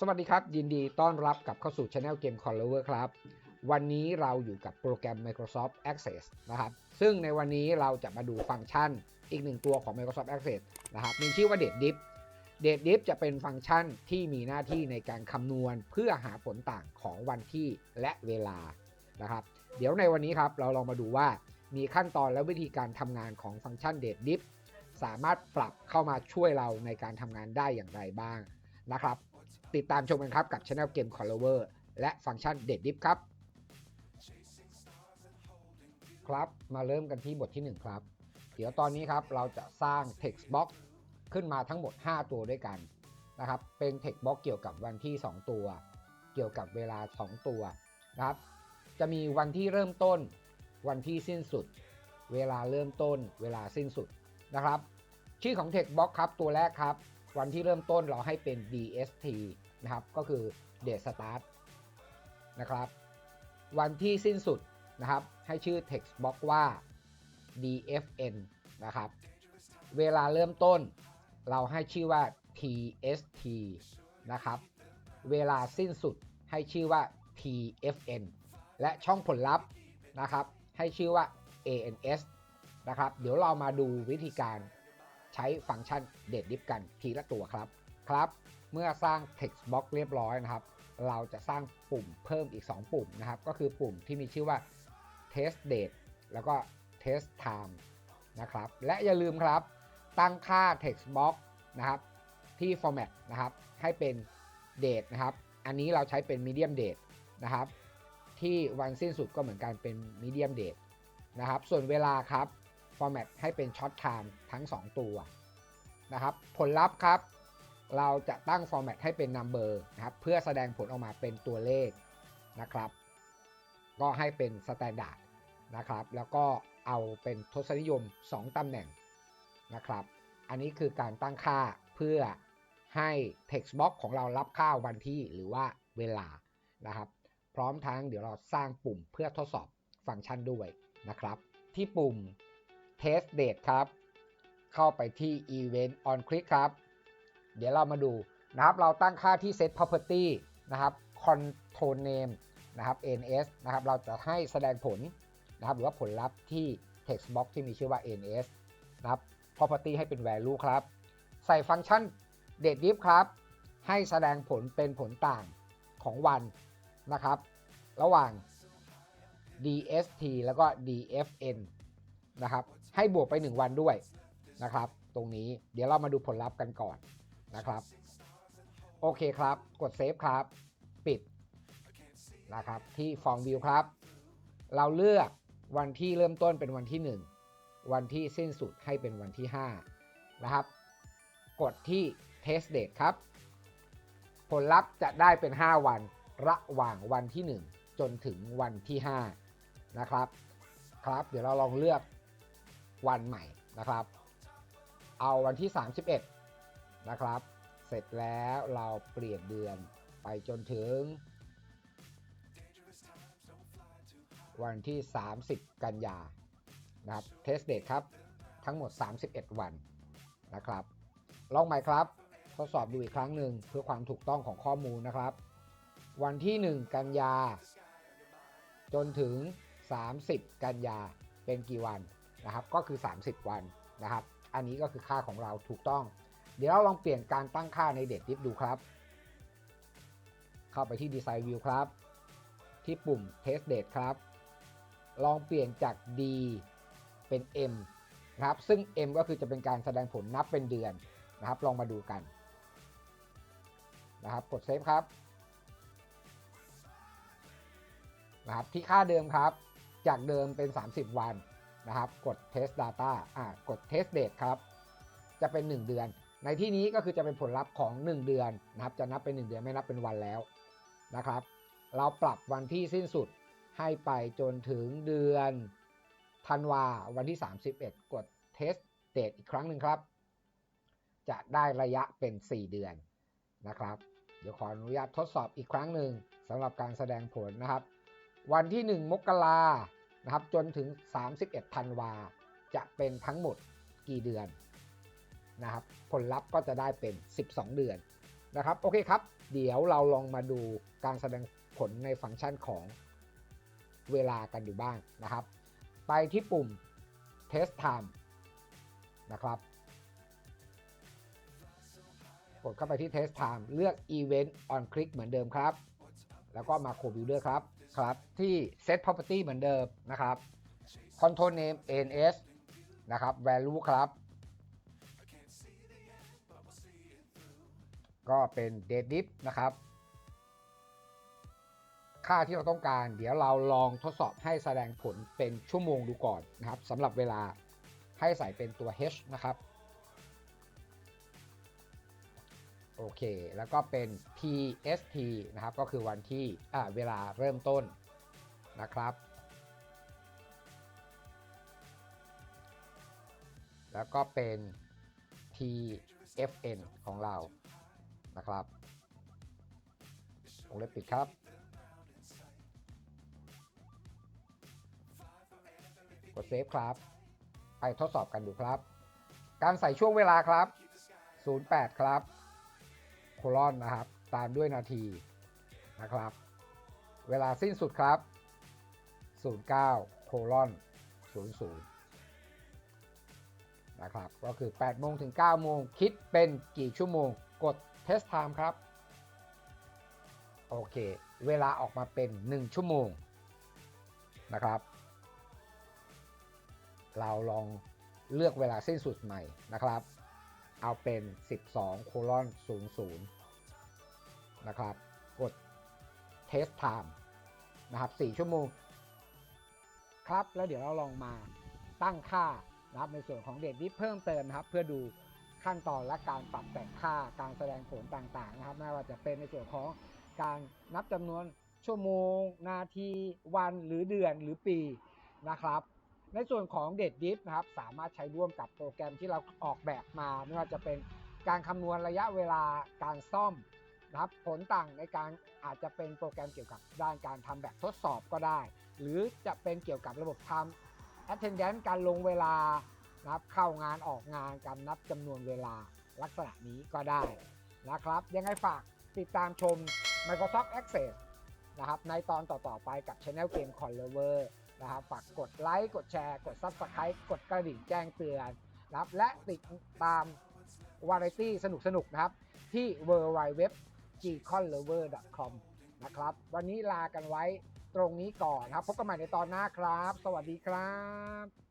สวัสดีครับ ยินดีต้อนรับกับเข้าสู่ Channel Game c o l l o v e r ครับ วันนี้เราอยู่กับโปรแกรม Microsoft Access นะครับ ซึ่งในวันนี้เราจะมาดูฟังก์ชันอีกหนึ่งตัวของ Microsoft Access นะครับ มีชื่อว่า Date Diff Date Diff จะเป็นฟังก์ชันที่มีหน้าที่ในการคำนวณเพื่อหาผลต่างของวันที่และเวลานะครับ เดี๋ยวในวันนี้ครับเราลองมาดูว่ามีขั้นตอนและวิธีการทำงานของฟังก์ชัน Date Diff สามารถปรับเข้ามาช่วยเราในการทำงานได้อย่างไรบ้างนะครับ ติดตามชมกันครับกับ Channel Game c o l l o v e r และฟังก์ชันเด็ดดิฟครับ ครับมาเริ่มกันที่บทที่ 1 ครับ เดี๋ยวตอนนี้ครับเราจะสร้าง text box ขึ้นมาทั้งหมด 5 ตัวด้วยกันนะครับ เป็น text box เกี่ยวกับวันที่ 2 ตัว เกี่ยวกับเวลา 2 ตัวนะครับ จะมีวันที่เริ่มต้น วันที่สิ้นสุด เวลาเริ่มต้น เวลาสิ้นสุดนะครับ ชื่อของ text box ครับตัวแรกครับ วันที่เริ่มต้นเราให้เป็น DST นะครับ ก็คือ date start นะครับ วันที่สิ้นสุดนะครับ ให้ชื่อ text box ว่า DFN นะครับ เวลาเริ่มต้นเราให้ชื่อว่า TST นะครับ เวลาสิ้นสุดให้ชื่อว่า TFN และช่องผลลัพธ์นะครับ ให้ชื่อว่า ANS นะครับ เดี๋ยวเรามาดูวิธีการ ใช้ฟังก์ชันเดดดิฟกันทีละตัวครับ ครับ เมื่อสร้าง text box เรียบร้อยนะครับ เราจะสร้างปุ่มเพิ่มอีก 2 ปุ่มนะครับ ก็คือปุ่มที่มีชื่อว่า test date แล้วก็ test time นะครับ และอย่าลืมครับ ตั้งค่า text box นะครับ ที่ format นะครับ ให้เป็น date นะครับ อันนี้เราใช้เป็น medium date นะครับ ที่วันสิ้นสุดก็เหมือนกันเป็น medium date นะครับ ส่วนเวลาครับ format ให้เป็น short time ทั้ง 2 ตัวนะครับ ผลลัพธ์ครับ เราจะตั้ง format ให้เป็น number นะครับ เพื่อแสดงผลออกมาเป็นตัวเลขนะครับ ก็ให้เป็น standard นะครับ แล้วก็เอาเป็นทศนิยม 2 ตำแหน่งนะครับ อันนี้คือการตั้งค่าเพื่อให้ text box ของเรารับค่าวันที่หรือว่าเวลานะครับ พร้อมทั้งเดี๋ยวเราสร้างปุ่มเพื่อทดสอบฟังก์ชันด้วยนะครับ ที่ปุ่ม test date ครับ เข้าไปที่ event on click ครับ เดี๋ยวเรามาดูนะครับ เราตั้งค่าที่ set property นะครับ control name นะครับ ns นะครับ เราจะให้แสดงผลนะครับ หรือว่าผลลัพธ์ที่ text box ที่มีชื่อว่า ns นะครับ property ให้เป็น value ครับ ใส่ฟังก์ชัน date diff ครับ ให้แสดงผลเป็นผลต่างของวันนะครับ ระหว่าง dst แล้วก็ dfn นะครับ ให้บวกไป 1 วันด้วยนะครับ ตรงนี้เดี๋ยวเรามาดูผลลัพธ์กันก่อนนะครับ โอเคครับ กดเซฟครับ ปิดนะครับที่ Form View ครับ เราเลือกวันที่เริ่มต้นเป็นวันที่ 1 วันที่สิ้นสุดให้เป็นวันที่ 5 นะครับ กดที่ Test Date ครับ ผลลัพธ์จะได้เป็น 5 วันระหว่างวันที่ 1 จนถึงวันที่ 5 นะครับ ครับ เดี๋ยวเราลองเลือก วันใหม่นะครับ เอาวันที่ 31 นะครับ เสร็จแล้วเราเปลี่ยนเดือนไปจนถึง วันที่ 30 กันยานะครับเทสเดตครับทั้งหมด 31 วันนะครับ ลองใหม่ครับทดสอบดูอีกครั้งหนึ่งเพื่อความถูกต้องของข้อมูลนะครับ วันที่ 1 กันยา จนถึง 30 กันยาเป็นกี่วัน นะครับก็คือ 30 วันนะครับ อันนี้ก็คือค่าของเราถูกต้อง เดี๋ยวเราลองเปลี่ยนการตั้งค่าในเด t ดิฟดูครับ เข้าไปที่ Design View ครับ ที่ปุ่ม Test Date ครับ ลองเปลี่ยนจาก D เป็น M นะครับซึ่ง M ก็คือจะเป็นการแสดงผลนับเป็นเดือนนะครับ ลองมาดูกันนะครับกดเซฟครับนะครับที่ค่าเดิมครับ จากเดิมเป็น 30 วัน นะครับ กด Test Data อ่ากด Test Date ครับ จะเป็น 1 เดือน ในที่นี้ก็คือจะเป็นผลลัพธ์ของ 1 เดือนนะครับ จะนับเป็น 1 เดือนไม่นับเป็นวันแล้วนะครับ เราปรับวันที่สิ้นสุดให้ไปจนถึงเดือนธันวาวันที่ 31 กด Test Date อีกครั้งหนึ่งครับ จะได้ระยะเป็น 4 เดือนนะครับ เดี๋ยวขออนุญาตทดสอบอีกครั้งหนึ่งสำหรับการแสดงผลนะครับ วันที่ 1 มกรา นะครับจนถึง 31ธันวาจะเป็นทั้งหมดกี่เดือนนะครับผลลัพธ์ก็จะได้เป็น 12 เดือนนะครับโอเคครับ เดี๋ยวเราลองมาดูการแสดงผลในฟังก์ชันของเวลากันดูบ้างนะครับ ไปที่ปุ่ม test time นะครับกดเข้าไปที่ test time เลือก event on click เหมือนเดิมครับ แล้วก็มา co builder ครับ ครับที่ set property เหมือนเดิมนะครับ control name ns นะครับ value ครับ ก็เป็น d a t e d i f นะครับ ค่าที่เราต้องการ เดี๋ยวเราลองทดสอบให้แสดงผลเป็นชั่วโมงดูก่อนนะครับสำหรับเวลาให้ใส่เป็นตัว h นะครับ โอเค แล้วก็เป็น PST นะครับ ก็คือวันที่เวลาเริ่มต้นนะครับ แล้วก็เป็น TFN ของเรานะครับวงเล็บปิดครับ กดเซฟครับ ไปทดสอบกันดูครับ การใส่ช่วงเวลาครับ 08 ครับ ลอนนะครับ ตามด้วยนาทีนะครับ เวลาสิ้นสุดครับ 09โคลอน00 นะครับ ก็คือ 8 โมงถึง 9 โมง คิดเป็นกี่ชั่วโมง กด test time ครับ โอเค เวลาออกมาเป็น 1 ชั่วโมง นะครับ เราลองเลือกเวลาสิ้นสุดใหม่นะครับ เอาเป็น 12 โคลอน00 นะครับ กด test time นะครับ 4 ชั่วโมง ครับ แล้วเดี๋ยวเราลองมาตั้งค่านะครับในส่วนของเดทดิฟเพิ่มเติมนะครับ เพื่อดูขั้นตอนและการปรับแต่งค่าการแสดงผลต่างๆนะครับไม่ว่าจะเป็นในส่วนของการนับจำนวนชั่วโมง นาทีวันหรือเดือนหรือปีนะครับ ในส่วนของเด d ดิฟนะครับสามารถใช้ร่วมกับโปรแกรมที่เราออกแบบมา ไม่ว่าจะเป็นการคำนวณระยะเวลาการซ่อม นะครับผลต่างในการอาจจะเป็นโปรแกรมเกี่ยวกับด้านการทำแบบทดสอบก็ได้ หรือจะเป็นเกี่ยวกับระบบทำ attendance การลงเวลานะครับเข้างานออกงานการนับจำนวนเวลาลักษณะนี้ก็ได้นะครับ ยังไงฝากติดตามชม Microsoft Access นะครับในตอนต่อ ๆ ไปกับ Channel Game c o n l e v e r นะครับฝากกดไลค์กดแชร์ กด Subscribe กดกระดิ่งแจ้งเตือนนะครับและติดตามวาไรตี้สนุกๆนะครับ ที่ w w w g c o n l o v e r c o m นะครับ วันนี้ลากันไว้ตรงนี้ก่อนนะครับ พบกันใหม่ในตอนหน้าครับ สวัสดีครับ